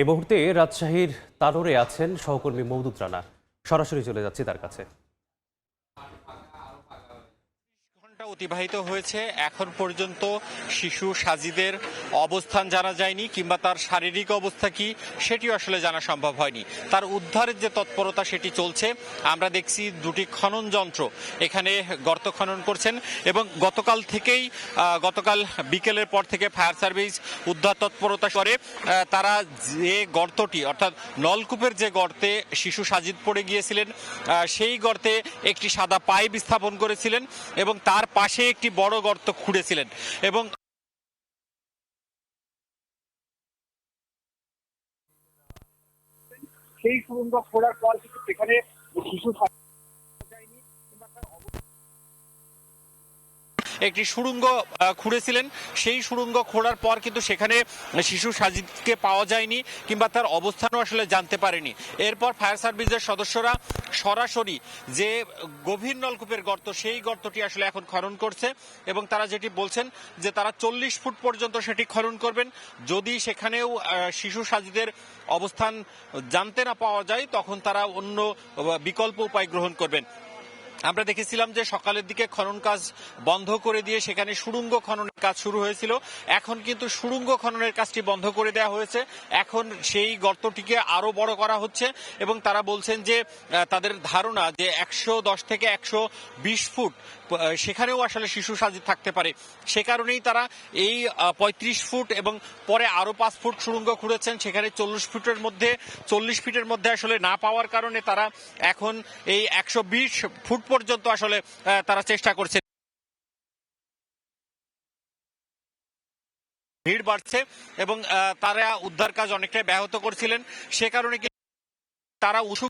এই মুহূর্তে রাজশাহীর তানোরে আছেন সহকর্মী মৌদুদ রানা। সরাসরি চলে যাচ্ছি তার কাছে। ঘণ্টা অতিবাহিত হয়েছে। এখন পর্যন্ত শিশু সাজিদের অবস্থান জানা যায়নি কিংবা তার শারীরিক অবস্থা কি সেটিও আসলে জানা সম্ভব হয়নি। তার উদ্ধারের যে তৎপরতা সেটি চলছে। আমরা দেখছি দুটি খনন যন্ত্র এখানে গর্ত খনন করছেন এবং গতকাল থেকেই গতকাল বিকেলের পর থেকে ফায়ার সার্ভিস উদ্ধার তৎপরতা করে তারা যে গর্তটি অর্থাৎ নলকূপের যে গর্তে শিশু সাজিদ পড়ে গিয়েছিলেন সেই গর্তে একটি সাদা পাইপ স্থাপন করেছিলেন এবং তার পাশে একটি বড় গর্ত খুঁড়েছিলেন এবং সেই সুরঙ্গ খোঁড়ার পর সেখানে শিশু একটি সুড়ঙ্গ খুঁড়েছিলেন। সেই সুড়ঙ্গ খোঁড়ার পর কিন্তু সেখানে শিশু সাজিদকে পাওয়া যায়নি কিংবা তার অবস্থানও আসলে জানতে পারেনি। এরপর ফায়ার সার্ভিসের সদস্যরা সরাসরি যে গভীর নলকূপের গর্ত, সেই গর্তটি আসলে এখন খনন করছে এবং তারা যেটি বলছেন যে তারা চল্লিশ ফুট পর্যন্ত সেটি খনন করবেন। যদি সেখানেও শিশু সাজিদের অবস্থান জানতে না পাওয়া যায়, তখন তারা অন্য বিকল্প উপায় গ্রহণ করবেন। আমরা দেখেছিলাম যে সকালের দিকে খনন কাজ বন্ধ করে দিয়ে সেখানে সুড়ঙ্গ খননের কাজ শুরু হয়েছিল। এখন কিন্তু সুড়ঙ্গ খননের কাজটি বন্ধ করে দেওয়া হয়েছে। এখন সেই গর্তটিকে আরও বড় করা হচ্ছে এবং তারা বলছেন যে তাদের ধারণা যে একশো দশ থেকে একশো বিশ ফুট সেখানেও আসলে শিশু সাজি থাকতে পারে। সে কারণেই তারা এই পঁয়ত্রিশ ফুট এবং পরে আরও পাঁচ ফুট সুড়ঙ্গ খুঁড়েছেন। সেখানে চল্লিশ ফুটের মধ্যে, চল্লিশ ফিটের মধ্যে আসলে না পাওয়ার কারণে তারা এখন এই একশো বিশ ফুট পর্যন্ত আসলে তারা চেষ্টা করছে। ভিড় বাড়ছে এবং তারা উদ্ধার কাজ অনেকটাই ব্যাহত করছিলেন। সে কারণে তারা উসু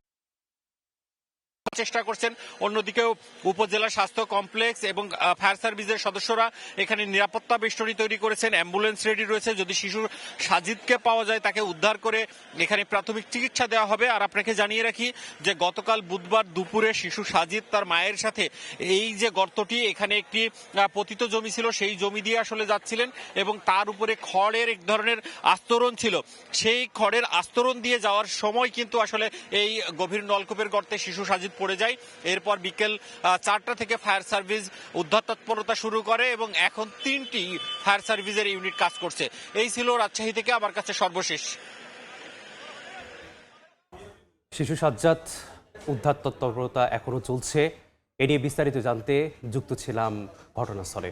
চেষ্টা করছেন। অন্যদিকেও উপজেলা স্বাস্থ্য কমপ্লেক্স এবং ফায়ার সার্ভিসের সদস্যরা এখানে নিরাপত্তা বেষ্টনী তৈরি করেছেন। অ্যাম্বুলেন্স রেডি রয়েছে। যদি শিশুর সাজিদকে পাওয়া যায়, তাকে উদ্ধার করে এখানে প্রাথমিক চিকিৎসা দেওয়া হবে। আর আপনাকে জানিয়ে রাখি যে, গতকাল বুধবার দুপুরে শিশু সাজিদ তার মায়ের সাথে এই যে গর্তটি, এখানে একটি পতিত জমি ছিল। সেই জমি দিয়ে আসলে যাচ্ছিলেন এবং তার উপরে খড়ের এক ধরনের আস্তরণ ছিল। সেই খড়ের আস্তরণ দিয়ে যাওয়ার সময় কিন্তু আসলে এই গভীর নলকূপের গর্তে শিশু সাজিদ পড়ে যায়। এরপর বিকেল চারটা থেকে ফায়ার সার্ভিস উদ্ধার তৎপরতা শুরু করে এবং এখন তিনটি ফায়ার সার্ভিসের ইউনিট কাজ করছে। এই ছিল রাজশাহী থেকে আমার কাছে সর্বশেষ। শিশু সাজ্জাত উদ্ধার তৎপরতা এখনও চলছে। এ নিয়ে বিস্তারিত জানতে যুক্ত ছিলাম ঘটনাস্থলে।